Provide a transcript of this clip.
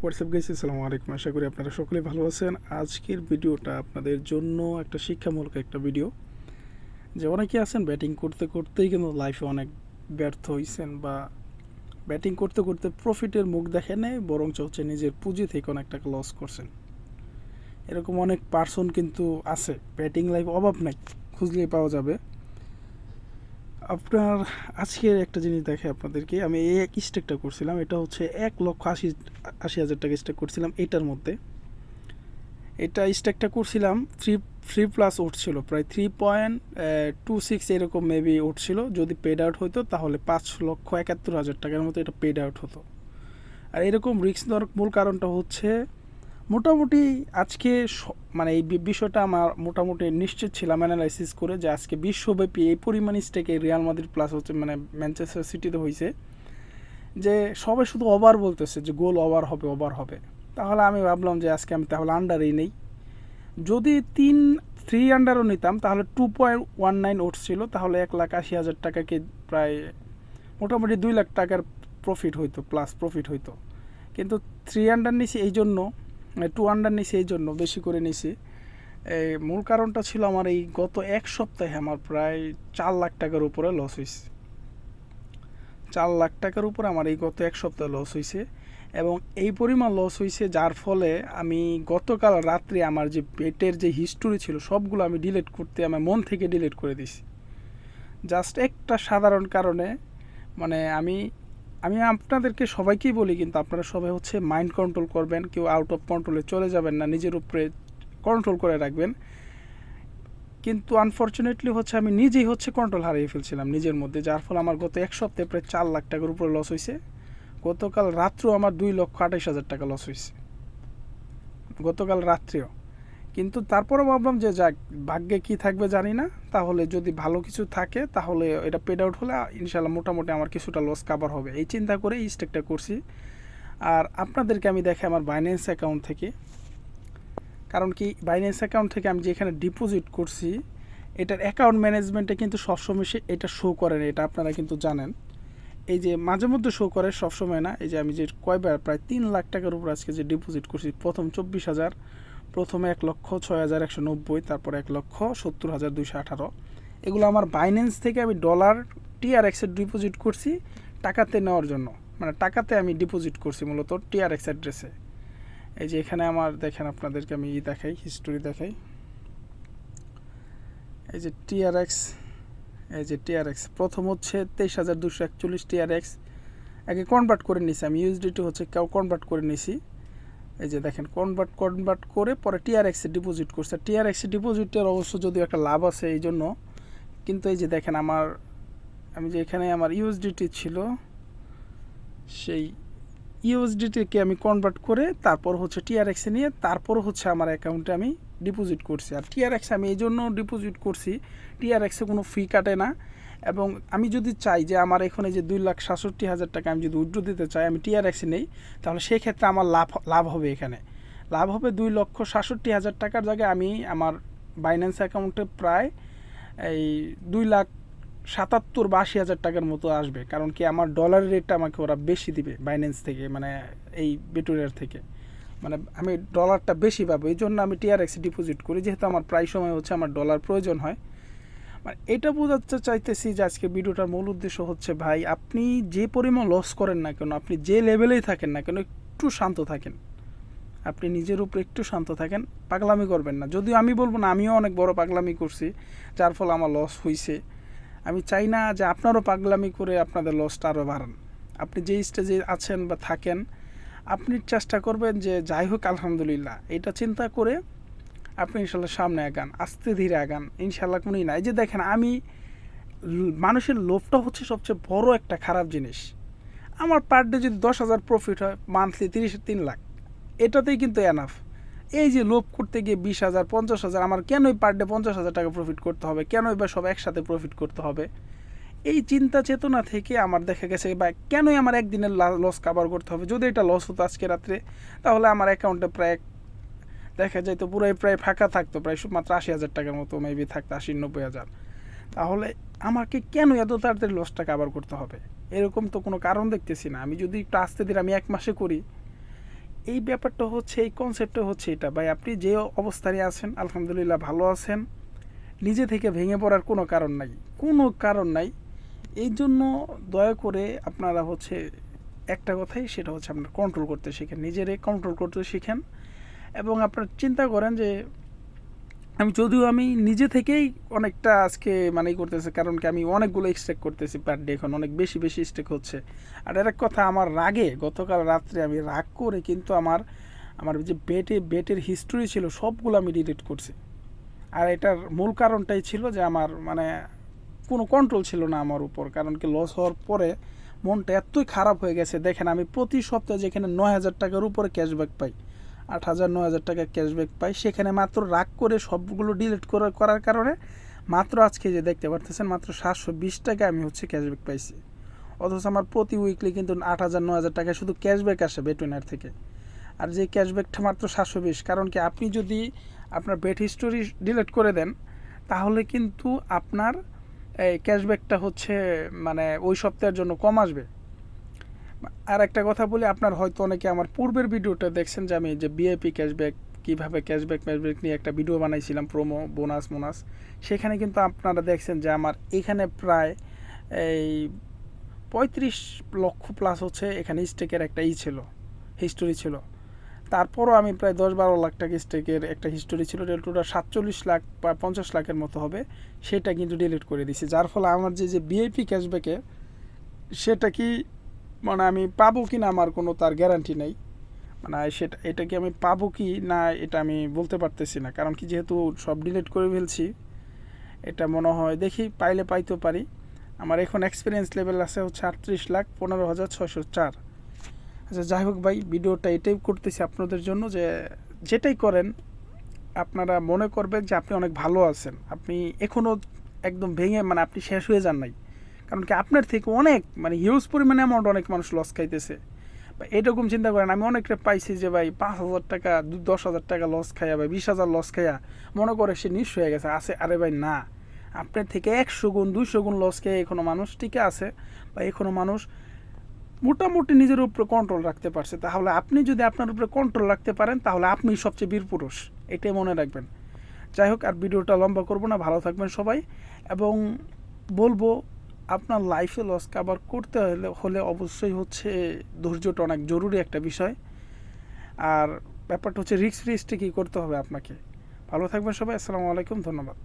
WhatsApp গেছি আসসালামু আলাইকুম আশা করি আপনারা সকলেই ভালো আছেন আজকের ভিডিওটা আপনাদের জন্য একটা শিক্ষামূলক একটা ভিডিও যে অনেকে আছেন ব্যাটিং করতে করতেই কিন্তু লাইফে অনেক ব্যর্থ হয়েছেন বা ব্যাটিং করতে করতে প্রফিটের মুখ দেখে নেয় বরঞ্চ হচ্ছে নিজের পুঁজি থেকে অনেক টাকা লস করছেন এরকম অনেক পার্সন কিন্তু আছে ব্যাটিং লাইফ অভাব নাই খুঁজলেই পাওয়া যাবে আপনার আজকের একটা জিনিস দেখে আপনাদেরকে, আমি এক স্টেকটা করছিলাম, এটা হচ্ছে এক লক্ষ আশি আশি হাজার টাকা স্টেক করছিলাম এটার মধ্যে। এটা স্টেকটা করছিলাম থ্রি থ্রি প্লাস উঠছিল প্রায় থ্রি পয়েন্ট টু সিক্স এরকম মেবি উঠছিল যদি পেড আউট হতো তাহলে পাঁচ লক্ষ একাত্তর হাজার টাকার মতো এটা পেড আউট হতো। আর এরকম রিস্ক নেওয়ার মূল কারণটা হচ্ছে মোটামুটি আজকে মানে এই বিষয়টা আমার মোটামুটি নিশ্চিত ছিলাম অ্যানালাইসিস করে যে আজকে বিশ্বব্যাপী এই পরিমাণ স্টেকে রিয়াল মাদ্রিদ প্লাস হচ্ছে মানে ম্যানচেস্টার সিটিতে হয়েছে যে সবাই শুধু ওভার বলতেছে যে গোল ওভার হবে ওভার হবে। তাহলে আমি ভাবলাম যে আজকে আমি তাহলে আন্ডারেই নেই। যদি তিন থ্রি আন্ডারও নিতাম, তাহলে টু পয়েন্ট ওয়ান নাইন উঠছিল তাহলে এক লাখ আশি হাজার টাকাকে প্রায় মোটামুটি দুই লাখ টাকার প্রফিট হইতো প্লাস প্রফিট হইতো। কিন্তু থ্রি আন্ডার নিছি এই জন্য টু আন্ডার নিছি এই জন্য, বেশি করে নিছি। এই মূল কারণটা ছিল আমার এই গত এক সপ্তাহে আমার প্রায় চার লাখ টাকার উপরে লস হয়েছে চার লাখ টাকার উপরে আমার এই গত এক সপ্তাহে লস হয়েছে এবং এই পরিমাণ লস হয়েছে যার ফলে আমি গতকাল রাত্রে আমার যে পেটের যে হিস্টোরি ছিল সবগুলো আমি ডিলিট করতে আমার মন থেকে ডিলিট করে দিছি। জাস্ট একটা সাধারণ কারণে মানে আমি আমি আপনাদেরকে সবাইকেই বলি কিন্তু আপনারা সবাই হচ্ছে মাইন্ড কন্ট্রোল করবেন, কেউ আউট অফ কন্ট্রোলে চলে যাবেন না, নিজের উপরে কন্ট্রোল করে রাখবেন। কিন্তু আনফর্চুনেটলি হচ্ছে আমি নিজেই হচ্ছে কন্ট্রোল হারিয়ে ফেলছিলাম নিজের মধ্যে, যার ফলে আমার গত এক সপ্তাহে প্রায় চার লাখ টাকার উপরে লস হয়েছে। গতকাল রাত্রেও আমার দুই লক্ষ আঠাইশ হাজার টাকা লস হয়েছে। গতকাল রাত্রেও। কিন্তু তারপরে ভাবলাম যে যাক, ভাগ্যে কি থাকবে জানি না। তাহলে যদি ভালো কিছু থাকে, তাহলে এটা পেড আউট হলে ইনশাল্লাহ মোটামুটি আমার কিছুটা লস কাভার হবে। এই চিন্তা করে এই স্টেকটা করছি। আর আপনাদেরকে আমি দেখে আমার বাইন্যান্স অ্যাকাউন্ট থেকে। কারণ কি বাইন্যান্স অ্যাকাউন্ট থেকে আমি যেখানে ডিপোজিট করছি, এটার অ্যাকাউন্ট ম্যানেজমেন্টে কিন্তু সবসময় সে এটা শো করে না, এটা আপনারা কিন্তু জানেন। এই যে মাঝে মধ্যে শো করে, সবসময় না, এই যে আমি যে কয়বার, প্রায় তিন লাখ টাকার উপর আজকে যে ডিপোজিট করছি, প্রথম চব্বিশ হাজার প্রথমে এক লক্ষ ছয় হাজার একশো নব্বই, তারপর এক লক্ষ সত্তর হাজার দুইশো আঠারো। এগুলো আমার বাইন্যান্স থেকে আমি ডলার টিআরএক্সের ডিপোজিট করছি টাকাতে নেওয়ার জন্য। মানে টাকাতে আমি ডিপোজিট করছি মূলত টিআরএক্স অ্যাড্রেসে এই যে এখানে আমার, দেখেন আপনাদেরকে আমি ই দেখাই হিস্টোরি দেখাই। এই যে টিআরএক্স এই যে টিআরএক্স প্রথম হচ্ছে তেইশ হাজার দুশো একচল্লিশ টিআরএক্স আগে কনভার্ট করে নিছি, আমি ইউএসডিটি হচ্ছে কেউ কনভার্ট করে নিছি। এই যে দেখেন কনভার্ট কনভার্ট করে পরে টিআরএক্সে ডিপোজিট করছে। টিআরএক্সে ডিপোজিটের অবশ্য যদিও একটা লাভ আছে এই জন্য, কিন্তু এই যে দেখেন আমার, আমি যে এখানে আমার ইউএসডিটি ছিল, সেই ইউএসডিটিকে আমি কনভার্ট করে তারপর হচ্ছে টিআরএক্সে নিয়ে তারপর হচ্ছে আমার অ্যাকাউন্টে আমি ডিপোজিট করছি। আর টিআরএক্স আমি এই জন্য ডিপোজিট করছি টিআরএক্সে কোনো ফি কাটে না। এবং আমি যদি চাই যে আমার এখানে যে দুই লাখ সাতষট্টি হাজার টাকা আমি যদি উইড্রো দিতে চাই, আমি টিআরএক্সে নেই, তাহলে সেই ক্ষেত্রে আমার লাভ লাভ হবে এখানে। লাভ হবে দুই লক্ষ সাতষট্টি হাজার টাকার জায়গায় আমি আমার বাইন্যান্স অ্যাকাউন্টে প্রায় এই দুই লাখ সাতাত্তর বা আশি হাজার টাকার মতো আসবে, কারণ কি আমার ডলারের রেটটা আমাকে ওরা বেশি দিবে বাইন্যান্স থেকে মানে এই বেটুরিয়ার থেকে। মানে আমি ডলারটা বেশি পাবো, এই জন্য আমি টিআরএক্সে ডিপোজিট করি, যেহেতু আমার প্রায় সময় হচ্ছে আমার ডলার প্রয়োজন হয়। মানে এটা বোঝাতে চাইতেছি যে আজকে ভিডিওটার মূল উদ্দেশ্য হচ্ছে, ভাই, আপনি যে পরিমাণ লস করেন না কেন, আপনি যে লেভেলেই থাকেন না কেন, একটু শান্ত থাকেন। আপনি নিজের উপর একটু শান্ত থাকেন, পাগলামি করবেন না। যদিও আমি বলব না, আমিও অনেক বড় পাগলামি করছি, যার ফলে আমার লস হয়েছে আমি চাই না যে আপনারও পাগলামি করে আপনাদের লসটা আরও বাড়ান। আপনি যে স্টেজে আছেন বা থাকেন, আপনি চেষ্টা করবেন যে যাই হোক, আলহামদুলিল্লাহ। এটা চিন্তা করে আপনি ইনশাল্লাহ সামনে আগান, আস্তে ধীরে আগান, ইনশাল্লাহ কোনোই না। এই যে দেখেন, আমি মানুষের লোভটা হচ্ছে সবচেয়ে বড় একটা খারাপ জিনিস। আমার পার ডে যদি দশ হাজার প্রফিট হয় মান্থলি তিরিশ, তিন লাখ। এটাতেই কিন্তু এনাফ এই যে লোভ করতে গিয়ে বিশ হাজার, পঞ্চাশ হাজার, আমার কেনই পার ডে পঞ্চাশ হাজার টাকা প্রফিট করতে হবে? কেনই বা সব একসাথে প্রফিট করতে হবে? এই চিন্তা চেতনা থেকে আমার দেখা গেছে, বা কেনই আমার একদিনের লস কাভার করতে হবে? যদি এটা লস হতো আজকে রাত্রে, তাহলে আমার অ্যাকাউন্টে প্রায় দেখা যায় তো পুরোই প্রায় ফাঁকা থাকতো, প্রায় সু- মাত্র আশি হাজার টাকার মতো মেবি থাকতো, আশি নব্বই হাজার। তাহলে আমাকে কেন এত তাড়াতাড়ি লসটা কাভার করতে হবে? এরকম তো কোনো কারণ দেখতেছি না। আমি যদি একটু আস্তে ধীরে আমি এক মাসে করি, এই ব্যাপারটা হচ্ছে, এই কনসেপ্টটা হচ্ছে এটা। ভাই, আপনি যে অবস্থায় আছেন, আলহামদুলিল্লাহ ভালো আছেন, নিজে থেকে ভেঙে পড়ার কোনো কারণ নাই। কোনো কারণ নাই। এই জন্য দয়া করে আপনারা হচ্ছে, একটা কথাই, সেটা হচ্ছে আপনার কন্ট্রোল করতে শিখেন। নিজেরে কন্ট্রোল করতে শিখেন। এবং আপনার চিন্তা করেন যে আমি যদিও আমি নিজে থেকেই অনেকটা আজকে মানে করতেছি, কারণ কি আমি অনেকগুলো স্টেক করতেছি পার ডে এখন, অনেক বেশি বেশি স্টেক হচ্ছে। আর এর এক কথা, আমার রাগে গতকাল রাত্রে আমি রাগ করে কিন্তু আমার আমার যে বেটে বেটের হিস্টোরি ছিল, সবগুলো আমি ডিলিট করছি। আর এটার মূল কারণটাই ছিল যে আমার মানে কোনো কন্ট্রোল ছিল না আমার উপর, কারণ কি লস হওয়ার পরে মনটা এতই খারাপ হয়ে গেছে। দেখেন আমি প্রতি সপ্তাহে যেখানে নয় হাজার টাকার উপরে ক্যাশব্যাক পাই আট হাজার, নয় হাজার টাকা ক্যাশব্যাক পাই। সেখানে মাত্র রাগ করে সবগুলো ডিলিট করার কারণে মাত্র আজকে যে দেখতে পারতেছেন, মাত্র সাতশো বিশ টাকা আমি হচ্ছে ক্যাশব্যাক পাইছি। অথচ আমার প্রতি উইকলি কিন্তু আট হাজার, নয় হাজার টাকা শুধু ক্যাশব্যাক আসে বেটুইনার থেকে। আর যে ক্যাশব্যাকটা মাত্র সাতশো বিশ, কারণ কি আপনি যদি আপনার বেট হিস্টোরি ডিলিট করে দেন, তাহলে কিন্তু আপনার এই ক্যাশব্যাকটা হচ্ছে মানে ওই সপ্তাহের জন্য কম আসবে। আর একটা কথা বলি, আপনার হয়তো অনেকে আমার পূর্বের ভিডিওটা দেখছেন যে আমি যে বিআইপি ক্যাশব্যাক কীভাবে ক্যাশব্যাক ম্যাশব্যাক নিয়ে একটা ভিডিও বানাইছিলাম প্রোমো বোনাস মোনাস সেখানে কিন্তু আপনারা দেখছেন যে আমার এখানে প্রায় এই পঁয়ত্রিশ লক্ষ প্লাস হচ্ছে এখানে স্টেকের একটা ই ছিল হিস্টোরি ছিল। তারপরও আমি প্রায় দশ বারো লাখ টাকা স্টেকের একটা হিস্টোরি ছিল টোটাল সাতচল্লিশ লাখ বা পঞ্চাশ লাখের মতো হবে, সেটা কিন্তু ডিলিট করে দিছি যার ফলে আমার যে যে বিআইপি ক্যাশব্যাকে সেটা কি মানে আমি পাবো কি না আমার কোনো তার গ্যারান্টি নেই। মানে সেটা, এটা কি আমি পাবো কি না এটা আমি বলতে পারতেছি না। কারণ কি যেহেতু সব ডিলিট করে ফেলছি, এটা মনে হয়, দেখি পাইলে পাইতেও পারি। আমার এখন এক্সপিরিয়েন্স লেভেল আছে হচ্ছে আটত্রিশ লাখ পনেরো হাজার ছয়শো চার। আচ্ছা যাই হোক ভাই, ভিডিওটা এটাই করতেছি আপনাদের জন্য যে যেটাই করেন, আপনারা মনে করবেন যে আপনি অনেক ভালো আছেন। আপনি এখনও একদম ভেঙে মানে আপনি শেষ হয়ে যান নাই। কারণ কি আপনার থেকে অনেক মানে হিউজ পরিমাণে অ্যামাউন্ট অনেক মানুষ লস খাইতেছে। বা এরকম চিন্তা করেন, আমি অনেকটা পাইছি যে, ভাই, পাঁচ হাজার টাকা দশ হাজার টাকা লস খাইয়া, ভাই, বিশ হাজার লস খাইয়া, মনে করে সে নিঃস্ব হয়ে গেছে। আছে, আরে ভাই, না। আপনার থেকে একশো গুণ, দুইশো গুণ লস খেয়ে এখনও মানুষ টিকে আছে বা এখনও মানুষ মোটামুটি নিজের উপরে কন্ট্রোল রাখতে পারছে। তাহলে আপনি যদি আপনার উপরে কন্ট্রোল রাখতে পারেন, তাহলে আপনি সবচেয়ে বীর পুরুষ। এটাই মনে রাখবেন। যাই হোক, আর ভিডিওটা লম্বা করব না, ভালো থাকবেন সবাই। এবং বলব আপনার লাইফে লস কাভার করতে হলে হলে অবশ্যই হচ্ছে ধৈর্যটা অনেক জরুরি একটা বিষয়। আর ব্যাপারটা হচ্ছে রিক্স ফ্রি কী করতে হবে আপনাকে। ভালো থাকবেন সবাই, আসসালামু আলাইকুম, ধন্যবাদ।